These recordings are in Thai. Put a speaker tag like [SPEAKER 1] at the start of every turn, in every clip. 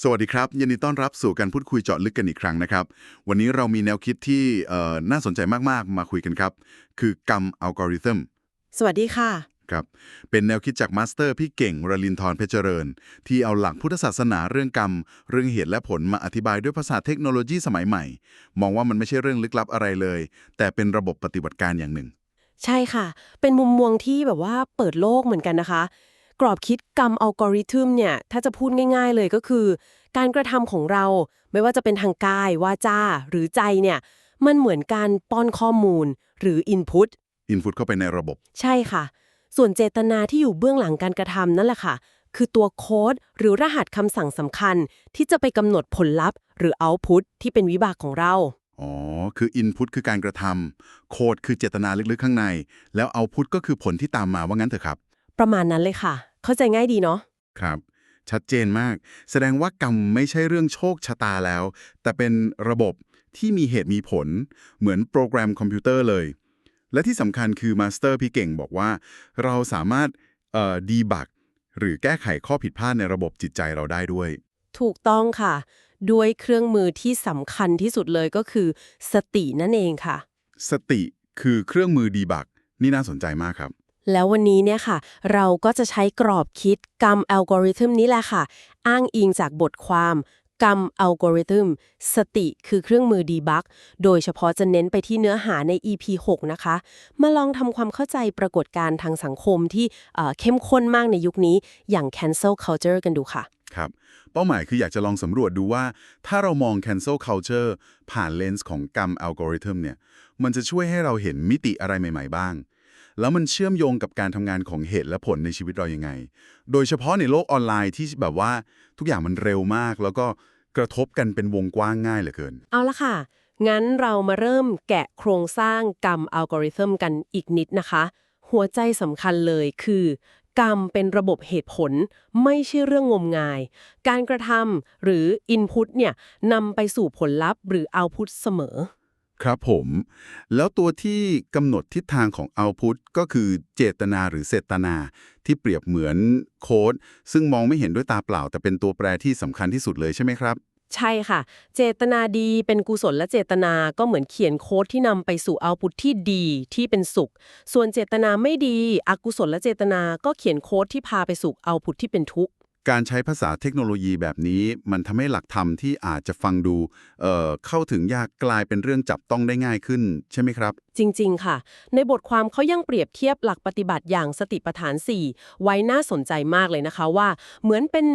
[SPEAKER 1] สวัสดีครับ ยินดีต้อนรับสู่การพูดคุยเจาะลึกกันอีกครั้งนะครับ วันนี้เรามีแนวคิดที่เอ่อน่าสนใจมากๆ มาคุยกันครับ คือกรรมอัลกอริทึม
[SPEAKER 2] สวัสดีค่ะ
[SPEAKER 1] ครับเป็นแนวคิดจากมาสเตอร์พี่เก่งรลินทร์เพชรเจริญ ที่เอาหลักพุทธศาสนาเรื่องกรรม เรื่องเหตุและผลมาอธิบายด้วยภาษาเทคโนโลยีสมัยใหม่ มองว่ามันไม่ใช่เรื่องลึกลับอะไรเลย แต่เป็นระบบปฏิบัติการอย่างหนึ่ง
[SPEAKER 2] ใช่ค่ะ เป็นมุมมองที่แบบว่าเปิดโลกเหมือนกันนะคะ กรอบคิดกรรมอัลกอริทึมเนี่ยถ้าจะพูดง่าย ๆเลยก็คือ การกระทำของเราไม่ว่าจะเป็นทางกาย วาจา หรือใจเนี่ยมันเหมือนการป้อนข้อมูลหรือ Input
[SPEAKER 1] อินพุตเข้าไปในระบบ
[SPEAKER 2] ใช่ค่ะ ส่วนเจตนาที่อยู่เบื้องหลังการกระทำนั่นแหละค่ะ คือตัวโค้ดหรือรหัสคำสั่งสำคัญ ที่จะไปกำหนดผลลัพธ์ หรือ Output ที่เป็นวิบากของเรา
[SPEAKER 1] อ๋อ คือ Input คือการกระทำโค้ดคือเจตนาลึกๆ ข้างใน แล้ว Output ก็คือผลที่ตามมาว่างั้นเถอะครับ
[SPEAKER 2] ประมาณนั้นเลยค่ะ เข้าใจง่ายดีเนาะ
[SPEAKER 1] ครับ ชัดเจนมาก แสดงว่ากรรมไม่ใช่เรื่องโชคชะตาแล้ว แต่เป็นระบบที่มีเหตุมีผล เหมือนโปรแกรมคอมพิวเตอร์เลย และที่สำคัญคือมาสเตอร์พี่เก่งบอกว่า เราสามารถเอ่อดีบักหรือแก้ไขข้อผิดพลาดในระบบจิตใจเราได้ด้วย
[SPEAKER 2] ถูกต้องค่ะ ด้วยเครื่องมือที่สำคัญที่สุดเลยก็คือ สตินั่นเองค่ะ
[SPEAKER 1] สติคือเครื่องมือดีบักนี่น่าสนใจมากครับ
[SPEAKER 2] แล้ววันนี้เนี่ยค่ะ เราก็จะใช้กรอบคิดกรรมอัลกอริทึมนี้แหละค่ะ อ้างอิงจากบทความกรรมอัลกอริทึมสติคือเครื่องมือดีบักโดยเฉพาะจะเน้นไปที่เนื้อหาใน EP 6 นะคะ มาลองทำความเข้าใจปรากฏการณ์ทางสังคมที่เเข้มข้นมากในยุคนี้อย่าง cancel culture กันดูค่ะ
[SPEAKER 1] ครับ เป้าหมายคืออยากจะลองสำรวจดูว่า ถ้าเรามอง cancel culture ผ่านเลนส์ของกรรมอัลกอริทึมเนี่ย มันจะช่วยให้เราเห็นมิติอะไรใหม่ ๆ บ้าง แล้วมันเชื่อมโยงกับการทำงานของเหตุและผลในชีวิตเรายังไง โดยเฉพาะในโลกออนไลน์ที่แบบว่าทุกอย่างมันเร็วมาก แล้วก็กระทบกันเป็นวงกว้างง่ายเหลือเกิน
[SPEAKER 2] เอาละค่ะ งั้นเรามาเริ่มแกะโครงสร้างกรรมอัลกอริทึมกันอีกนิดนะคะ หัวใจสำคัญเลยคือกรรมเป็นระบบเหตุผลไม่ใช่เรื่องงมงาย การกระทำหรือ Input เนี่ยนำไปสู่ผลลัพธ์หรือ Output เสมอ
[SPEAKER 1] ครับผม แล้วตัวที่กำหนดทิศทางของ output ก็คือเจตนาหรือเจตนา ที่เปรียบเหมือนโค้ด ซึ่งมองไม่เห็นด้วยตาเปล่า แต่เป็นตัวแปรที่สำคัญที่สุดเลยใช่ไหมครับ
[SPEAKER 2] ใช่ค่ะ เจตนาดีเป็นกุศลและเจตนาก็เหมือนเขียนโค้ดที่นำไปสู่เอาพุทที่ดีที่เป็นสุข ส่วนเจตนาไม่ดี อกุศลและเจตนาก็เขียนโค้ดที่พาไปสู่เอาพุทที่เป็นทุกข์
[SPEAKER 1] การใช้ภาษาเทคโนโลยีแบบนี้ มันทำให้หลักธรรมที่อาจจะฟังดูเเข้าถึงยากกลายเป็นเรื่องจับต้องได้ง่ายขึ้น ใช่ไหมครับ
[SPEAKER 2] จริง ๆ ค่ะ ในบทความเขายังเปรียบเทียบหลักปฏิบัติอย่างสติปัฏฐาน 4 ไว้น่าสนใจมากเลยนะคะว่า เหมือนเป็น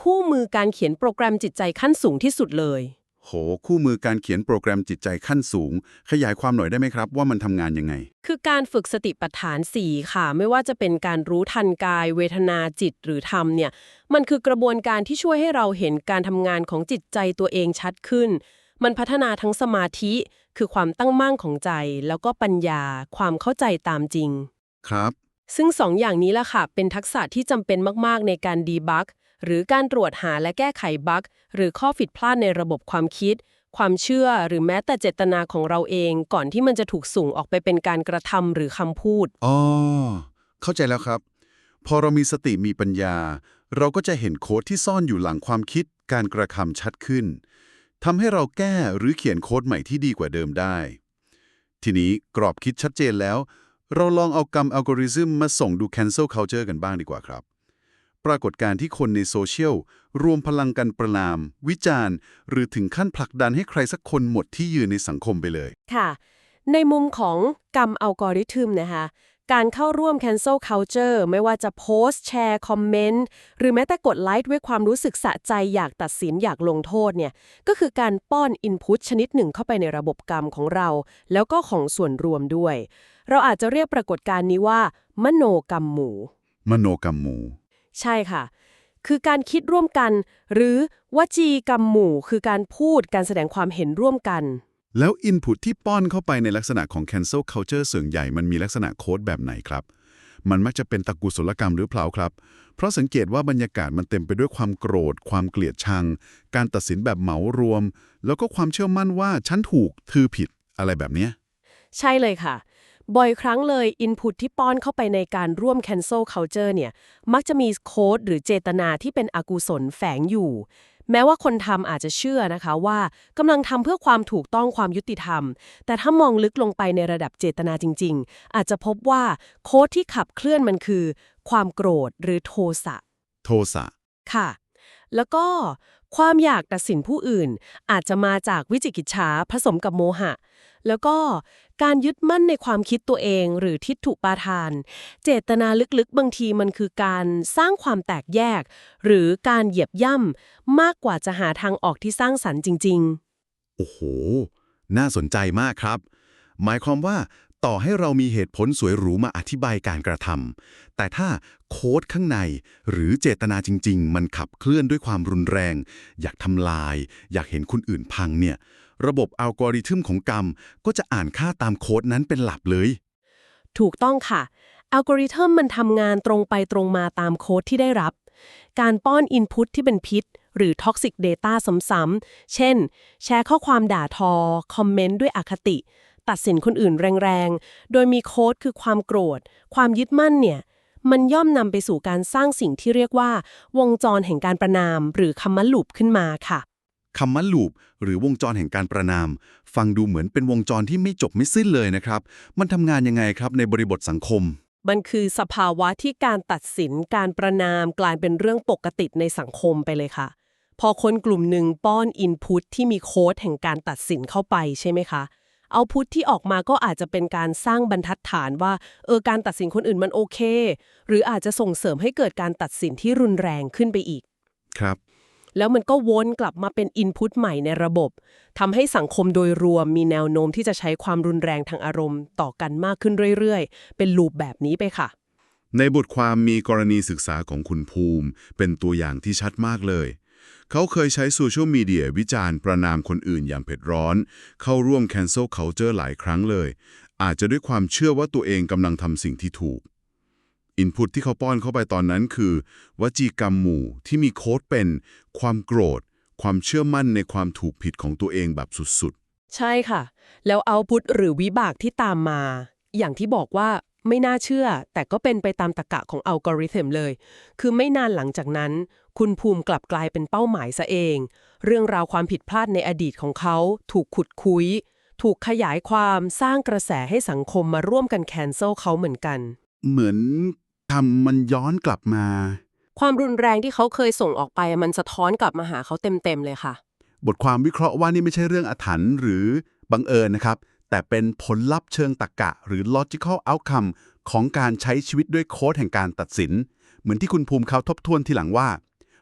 [SPEAKER 2] คู่มือการเขียนโปรแกรมจิตใจขั้นสูงที่สุดเลย
[SPEAKER 1] โห คู่มือการเขียนโปรแกรมจิตใจขั้นสูง ขยายความหน่อยได้ไหมครับ ว่ามันทำงานยังไง
[SPEAKER 2] คือการฝึกสติปัฏฐาน 4 ค่ะ ไม่ว่าจะเป็นการรู้ทันกาย เวทนาจิตหรือธรรมเนี่ย มันคือกระบวนการที่ช่วยให้เราเห็นการทำงานของจิตใจตัวเองชัดขึ้น มันพัฒนาทั้งสมาธิ คือความตั้งมั่นของใจ แล้วก็ปัญญา ความเข้าใจตามจริง
[SPEAKER 1] ครับ
[SPEAKER 2] ซึ่งสองอย่างนี้ล่ะค่ะ เป็นทักษะที่จำเป็นมาก ๆ ในการดีบัก หรือการตรวจหาและแก้ไขบั๊กหรือข้อผิดพลาดในระบบความคิด ความเชื่อหรือแม้แต่เจตนาของเราเอง ก่อนที่มันจะถูกส่งออกไปเป็นการกระทำหรือคำพูด
[SPEAKER 1] อ๋อเข้าใจแล้วครับ พอเรามีสติมีปัญญา เราก็จะเห็นโค้ดที่ซ่อนอยู่หลังความคิด การกระทำชัดขึ้นทำให้เราแก้หรือเขียนโค้ดใหม่ที่ดีกว่าเดิมได้ ทีนี้กรอบคิดชัดเจนแล้ว เราลองเอากรรมอัลกอริทึมมาส่งดู cancel culture กันบ้างดีกว่าครับ ปรากฏการณ์ที่คนในโซเชียล รวมพลังกันประนาม วิจารณ์ หรือถึงขั้นผลักดันให้ใครสักคนหมดที่ยืนในสังคมไปเลย
[SPEAKER 2] ค่ะ ในมุมของกรรมอัลกอริทึมนะคะการเข้าร่วม cancel culture ไม่ว่าจะโพสต์แชร์คอมเมนต์ หรือแม้แต่กดไลค์ด้วยความรู้สึกสะใจอยากตัดสินอยากลงโทษเนี่ย ก็คือการป้อน input ชนิดหนึ่งเข้าไปในระบบกรรมของเรา แล้วก็ของส่วนรวมด้วย เราอาจจะเรียกปรากฏการณ์นี้ว่า มโนกรรมหมู่
[SPEAKER 1] มโนกรรมหมู่
[SPEAKER 2] ใช่ค่ะ คือการคิดร่วมกัน หรือวจีกรรมหมู่ คือการพูดการแสดงความเห็นร่วมกัน
[SPEAKER 1] แล้วอินพุตที่ป้อนเข้าไปในลักษณะของ cancel culture ส่วนใหญ่มันมีลักษณะโค้ดแบบไหนครับ มันมักจะเป็นตระกูลศลกรรมหรือเปล่าครับ เพราะสังเกตว่าบรรยากาศมันเต็มไปด้วยความโกรธ ความเกลียดชัง การตัดสินแบบเหมารวม แล้วก็ความเชื่อมั่นว่าฉันถูกเธอผิดอะไรแบบเนี้ย
[SPEAKER 2] ใช่เลยค่ะ บ่อยครั้งเลย Input ที่ป้อนเข้าไปในการร่วม Cancel Culture เนี่ย มักจะมีโค้ดหรือเจตนาที่เป็นอกุศลแฝงอยู่ แม้ว่าคนทำอาจจะเชื่อนะคะว่ากำลังทำเพื่อความถูกต้องความยุติธรรม แต่ถ้ามองลึกลงไปในระดับเจตนาจริง ๆ อาจจะพบว่าโค้ดที่ขับเคลื่อนมันคือ ความโกรธหรือโทสะ
[SPEAKER 1] โทสะ
[SPEAKER 2] ค่ะ แล้วก็ ความอยากตัดสินผู้อื่น อาจจะมาจากวิจิกิจฉาผสมกับโมหะ แล้วก็การยึดมั่นในความคิดตัวเองหรือทิฏฐุปาทาน เจตนาลึกๆ บางทีมันคือการสร้างความแตกแยก หรือการเหยียบย่ำมากกว่าจะหาทางออกที่สร้างสรรค์จริง ๆ
[SPEAKER 1] โอ้โห น่าสนใจมากครับ หมายความว่า ต่อให้เรามีเหตุผลสวยหรูมาอธิบายการกระทำแต่ถ้าโค้ดข้างใน หรือเจตนาจริง ๆ มันขับเคลื่อนด้วยความรุนแรง อยากทำลาย อยากเห็นคนอื่นพังเนี่ย ระบบอัลกอริทึมของกรรม ก็จะอ่านค่าตามโค้ดนั้นเป็นหลับเลย
[SPEAKER 2] ถูกต้องค่ะอัลกอริทึมมันทำงานตรงไปตรงมาตามโค้ดที่ได้รับ การป้อนอินพุตที่เป็นพิษ หรือ Toxic Data ซ้ำๆเช่น แชร์ข้อความด่าทอ คอมเมนต์ด้วยอคติ ตัดสินคนอื่นแรงๆ โดยมีโค้ดคือความโกรธ ความยึดมั่นเนี่ยมันย่อมนำไปสู่การสร้างสิ่งที่เรียกว่า วงจรแห่งการประนาม หรือคำมัลลูปขึ้นมาค่ะ
[SPEAKER 1] คำว่าลูปหรือวงจรแห่งการประนาม ฟังดูเหมือนเป็นวงจรที่ไม่จบไม่สิ้นเลยนะครับ มันทำงานยังไงครับในบริบทสังคม
[SPEAKER 2] มันคือสภาวะที่การตัดสินการประนามกลายเป็นเรื่องปกติในสังคมไปเลยค่ะ พอคนกลุ่มหนึ่งป้อนอินพุตที่มีโค้ดแห่งการตัดสินเข้าไปใช่ไหมคะ เอาพุตที่ออกมาก็อาจจะเป็นการสร้างบรรทัดฐานว่าเออการตัดสินคนอื่นมันโอเค หรืออาจจะส่งเสริมให้เกิดการตัดสินที่รุนแรงขึ้นไปอีก
[SPEAKER 1] ครับ
[SPEAKER 2] แล้วมันก็วนกลับมาเป็นอินพุตใหม่ในระบบทำให้สังคมโดยรวมมีแนวโน้มที่จะใช้ความรุนแรงทางอารมณ์ต่อกันมากขึ้นเรื่อยๆ เป็นลูปแบบนี้ไปค่ะ
[SPEAKER 1] ในบทความมีกรณีศึกษาของคุณภูมิ เป็นตัวอย่างที่ชัดมากเลย เขาเคยใช้โซเชียลมีเดียวิจารณ์ประนามคนอื่นอย่างเผ็ดร้อน เข้าร่วม cancel culture หลายครั้งเลย อาจจะด้วยความเชื่อว่าตัวเองกำลังทำสิ่งที่ถูกอินพุตที่เขาป้อนเข้าไปตอนนั้นคือ วจีกรรมหมู่ที่มีโค้ดเป็น ความโกรธ ความเชื่อมั่นในความถูกผิดของตัวเองแบบสุดๆ
[SPEAKER 2] ใช่ค่ะ แล้วเอาพุตหรือวิบากที่ตามมา อย่างที่บอกว่า ไม่น่าเชื่อ แต่ก็เป็นไปตามตรรกะของอัลกอริทึมเลย คือไม่นานหลังจากนั้น คุณภูมิกลับกลายเป็นเป้าหมายซะเอง เรื่องราวความผิดพลาดในอดีตของเขา ถูกขุดคุย ถูกขยายความสร้างกระแสให้สังคมมาร่วมกันแคนเซิลเขาเหมือนกัน
[SPEAKER 1] ๆเหมือนทำมันย้อนกลับมา
[SPEAKER 2] ความรุนแรงที่เขาเคยส่งออกไปมันสะท้อนกลับมาหาเขาเต็มๆเลยค่ะ
[SPEAKER 1] บทความวิเคราะห์ว่านี่ไม่ใช่เรื่องอาถรรพ์หรือบังเอิญนะครับ แต่เป็นผลลัพธ์เชิงตรรกะ หรือ logical outcome ของการใช้ชีวิตด้วยโค้ดแห่งการตัดสิน เหมือนที่คุณภูมิเขาทบทวนทีหลังว่า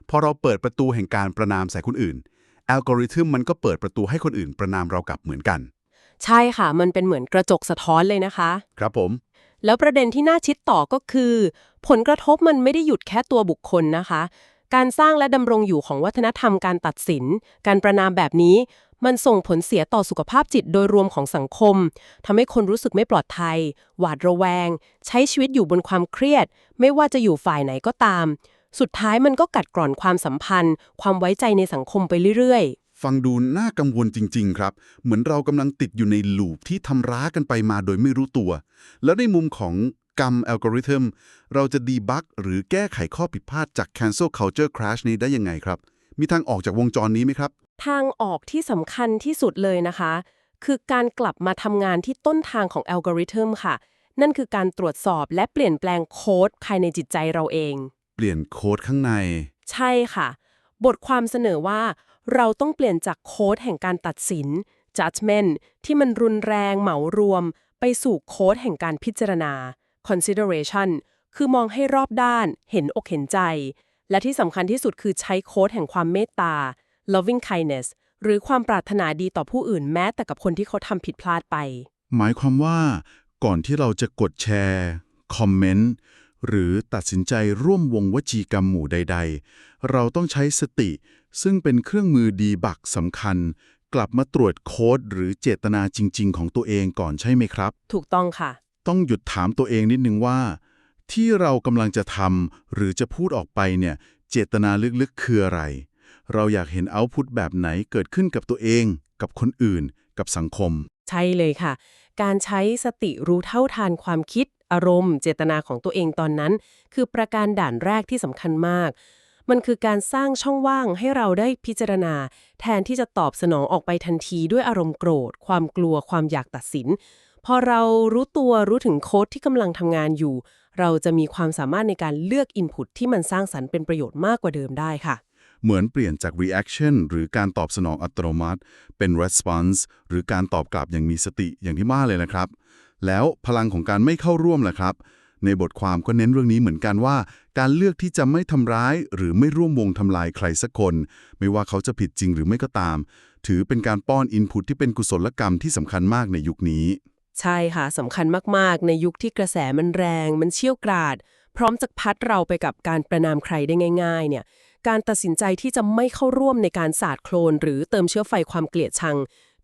[SPEAKER 1] พอเราเปิดประตูแห่งการประนามใส่คนอื่น อัลกอริทึมมันก็เปิดประตูให้คนอื่นประนามเรากลับเหมือนกัน
[SPEAKER 2] ใช่ค่ะ มันเป็นเหมือนกระจกสะท้อนเลยนะคะ
[SPEAKER 1] ครับผม
[SPEAKER 2] แล้วประเด็นที่น่าชิดต่อก็คือ ผลกระทบมันไม่ได้หยุดแค่ตัวบุคคลนะคะ การสร้างและดำรงอยู่ของวัฒนธรรมการตัดสิน การประนามแบบนี้ มันส่งผลเสียต่อสุขภาพจิตโดยรวมของสังคมทำให้คนรู้สึกไม่ปลอดภัย หวาดระแวง ใช้ชีวิตอยู่บนความเครียด ไม่ว่าจะอยู่ฝ่ายไหนก็ตาม สุดท้ายมันก็กัดกร่อนความสัมพันธ์ ความไว้ใจในสังคมไปเรื่อยๆ
[SPEAKER 1] ฟังดูน่ากังวลจริง ๆ ครับ เหมือนเรากำลังติดอยู่ในลูปที่ทำร้ายกันไปมาโดยไม่รู้ตัว แล้วในมุมของกรรมอัลกอริทึมเราจะดีบักหรือแก้ไขข้อผิดพลาดจาก cancel culture crash นี้ได้ยังไงครับ มีทางออกจากวงจรนี้ไหมครับ
[SPEAKER 2] ทางออกที่สำคัญที่สุดเลยนะคะ คือการกลับมาทำงานที่ต้นทางของอัลกอริทึมค่ะ นั่นคือการตรวจสอบและเปลี่ยนแปลงโค้ดภายในจิตใจเราเอง
[SPEAKER 1] เปลี่ยนโค้ดข้างใน
[SPEAKER 2] ใช่ค่ะ บทความเสนอว่า เราต้องเปลี่ยนจากโค้ดแห่งการตัดสิน judgment ที่มันรุนแรงเหมารวม ไปสู่โค้ดแห่งการพิจารณา consideration คือมองให้รอบด้าน เห็นอกเห็นใจ และที่สำคัญที่สุดคือใช้โค้ดแห่งความเมตตา loving kindness หรือความปรารถนาดีต่อผู้อื่นแม้แต่กับคนที่เขาทำผิดพลาดไป
[SPEAKER 1] หมายความว่า ก่อนที่เราจะกดแชร์ คอมเมนต์ หรือตัดสินใจร่วมวงวจีกรรมหมู่ใด ๆ เราต้องใช้สติ ซึ่งเป็นเครื่องมือดีบักสำคัญ กลับมาตรวจโค้ดหรือเจตนาจริง ๆ ของตัวเองก่อนใช่ไหมครับ
[SPEAKER 2] ถูกต้องค่ะ
[SPEAKER 1] ต้องหยุดถามตัวเองนิดนึงว่า ที่เรากำลังจะทำหรือจะพูดออกไปเนี่ย เจตนาลึกๆคืออะไร เราอยากเห็นเอาพุตแบบไหนเกิดขึ้นกับตัวเอง กับคนอื่น กับสังคม
[SPEAKER 2] ใช่เลยค่ะ การใช้สติรู้เท่าทานความคิด อารมณ์ เจตนาของตัวเองตอนนั้น คือประการด่านแรกที่สำคัญมาก มันคือการสร้างช่องว่างให้เราได้พิจารณา แทนที่จะตอบสนองออกไปทันทีด้วยอารมณ์โกรธ ความกลัวความอยากตัดสิน พอเรารู้ตัวรู้ถึงโค้ดที่กำลังทำงานอยู่ เราจะมีความสามารถในการเลือกอินพุตที่มันสร้างสรรค์เป็นประโยชน์มากกว่าเดิมได้ค่ะ
[SPEAKER 1] เหมือนเปลี่ยนจาก reaction หรือการตอบสนองอัตโนมัติ เป็น response หรือการตอบกลับอย่างมีสติอย่างที่มาเลยนะครับ แล้วพลังของการไม่เข้าร่วมล่ะครับ ในบทความก็เน้นเรื่องนี้เหมือนกันว่า การเลือกที่จะไม่ทำร้าย หรือไม่ร่วมวงทำลายใครสักคน ไม่ว่าเขาจะผิดจริงหรือไม่ก็ตาม ถือเป็นการป้อนอินพุตที่เป็นกุศลกรรมที่สำคัญมากในยุคนี้
[SPEAKER 2] ใช่ค่ะสำคัญมากๆ ในยุคที่กระแสมันแรง มันเชี่ยวกราดพร้อมจะพัดเราไปกับการประนามใครได้ง่าย ๆ เนี่ย การตัดสินใจที่จะไม่เข้าร่วมในการสาดโคลน หรือเติมเชื้อไฟความเกลียดชัง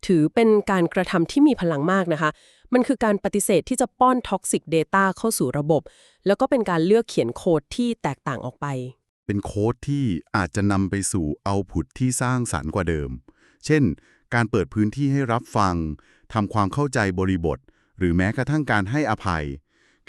[SPEAKER 2] ถือเป็นการกระทำที่มีพลังมากนะคะ มันคือการปฏิเสธที่จะป้อนท็อกซิก Data เข้าสู่ระบบ แล้วก็เป็นการเลือกเขียนโค้ดที่แตกต่างออกไป
[SPEAKER 1] เป็นโค้ดที่อาจจะนำไปสู่เอาผุดที่สร้างสรรค์กว่าเดิม เช่น การเปิดพื้นที่ให้รับฟังทำความเข้าใจบริบท หรือแม้กระทั่งการให้อภัย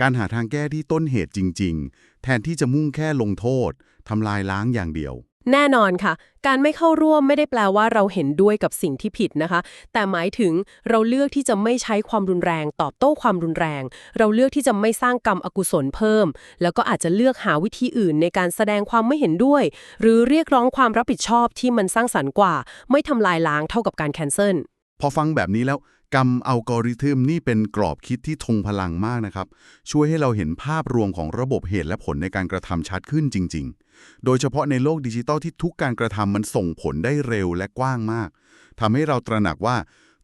[SPEAKER 1] การหาทางแก้ที่ต้นเหตุจริง ๆ แทนที่จะมุ่งแค่ลงโทษทำลายล้างอย่างเดียว
[SPEAKER 2] แน่นอนค่ะ การไม่เข้าร่วมไม่ได้แปลว่าเราเห็นด้วยกับสิ่งที่ผิดนะคะ แต่หมายถึงเราเลือกที่จะไม่ใช้ความรุนแรง ตอบโต้ความรุนแรง เราเลือกที่จะไม่สร้างกรรมอกุศลเพิ่ม แล้วก็อาจจะเลือกหาวิธีอื่นในการแสดงความไม่เห็นด้วย หรือเรียกร้องความรับผิดชอบที่มันสร้างสรรค์กว่า ไม่ทำลายล้างเท่ากับการแคนเซิล
[SPEAKER 1] พอฟังแบบนี้แล้ว กรรมอัลกอริทึมนี่เป็นกรอบคิดที่ทงพลังมากนะครับ ช่วยให้เราเห็นภาพรวมของระบบเหตุและผลในการกระทำชัดขึ้นจริง ๆ โดยเฉพาะในโลกดิจิทัลที่ทุกการกระทำมันส่งผลได้เร็วและกว้างมากทำให้เราตระหนักว่า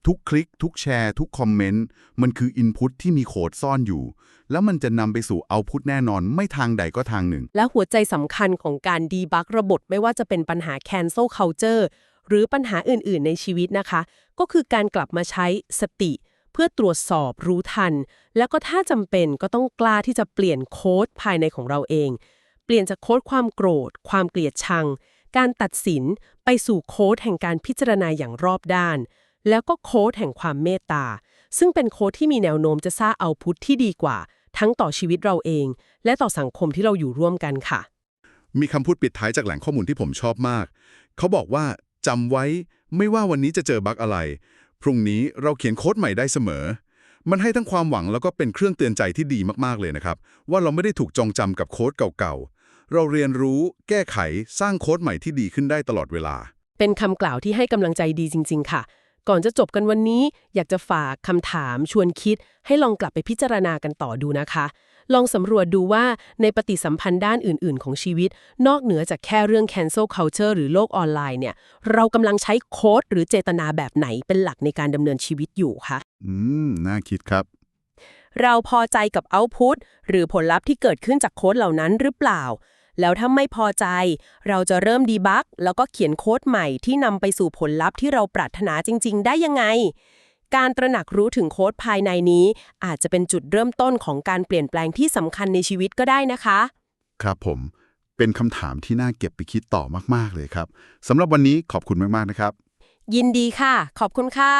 [SPEAKER 1] ทุกคลิก ทุกแชร์ ทุกคอมเมนต์ มันคืออินพุตที่มีโคดซ่อนอยู่ แล้วมันจะนำไปสู่เอาพุตแน่นอนไม่ทางใดก็ทางหนึ่ง
[SPEAKER 2] และหัวใจสำคัญของการดีบักระบบไม่ว่าจะเป็นปัญหา cancel culture หรือปัญหาอื่นๆ ในชีวิตนะคะ ก็คือการกลับมาใช้สติ เพื่อตรวจสอบรู้ทัน แล้วก็ถ้าจำเป็นก็ต้องกล้าที่จะเปลี่ยนโค้ดภายในของเราเอง เปลี่ยนจากโค้ดความโกรธ ความเกลียดชัง การตัดสินไปสู่โค้ดแห่งการพิจารณาอย่างรอบด้าน แล้วก็โค้ดแห่งความเมตตาซึ่งเป็นโค้ดที่มีแนวโน้มจะสร้างเอาพุทที่ดีกว่า ทั้งต่อชีวิตเราเอง และต่อสังคมที่เราอยู่ร่วมกันค่ะ
[SPEAKER 1] มีคำพูดปิดท้ายจากแหล่งข้อมูลที่ผมชอบมาก เขาบอกว่า จำไว้ไม่ว่าวันนี้จะเจอบั๊กอะไร พรุ่งนี้เราเขียนโค้ดใหม่ได้เสมอ มันให้ทั้งความหวังแล้วก็เป็นเครื่องเตือนใจที่ดีมากๆเลยนะครับ ว่าเราไม่ได้ถูกจองจำกับโค้ดเก่าๆ เราเรียนรู้ แก้ไขสร้างโค้ดใหม่ที่ดีขึ้นได้ตลอดเวลา
[SPEAKER 2] เป็นคำกล่าวที่ให้กำลังใจดีจริง ๆ ค่ะ ก่อนจะจบกันวันนี้อยากจะฝากคำถามชวนคิด ให้ลองกลับไปพิจารณากันต่อดูนะคะ ลองสำรวจดูว่าในปฏิสัมพันธ์ด้านอื่น ๆ ของชีวิต นอกเหนือจากแค่เรื่อง cancel culture หรือโลกออนไลน์เนี่ย เรากำลังใช้โค้ดหรือเจตนาแบบไหนเป็นหลักในการดำเนินชีวิตอยู่คะ
[SPEAKER 1] อืม น่าคิดครับ
[SPEAKER 2] เราพอใจกับ output หรือผลลัพธ์ที่เกิดขึ้นจากโค้ดเหล่านั้นหรือเปล่า แล้วถ้าไม่พอใจ เราจะเริ่มดีบักแล้วก็เขียนโค้ดใหม่ที่นำไปสู่ผลลัพธ์ที่เราปรารถนาจริง ๆ ได้ยังไง การตระหนักรู้ถึงโค้ดภายในนี้ อาจจะเป็นจุดเริ่มต้นของการเปลี่ยนแปลงที่สำคัญในชีวิตก็ได้นะคะ
[SPEAKER 1] ครับผม เป็นคำถามที่น่าเก็บไปคิดต่อมากๆเลยครับสำหรับวันนี้ขอบคุณมากๆนะครับ
[SPEAKER 2] ยินดีค่ะ ขอบคุณค่ะ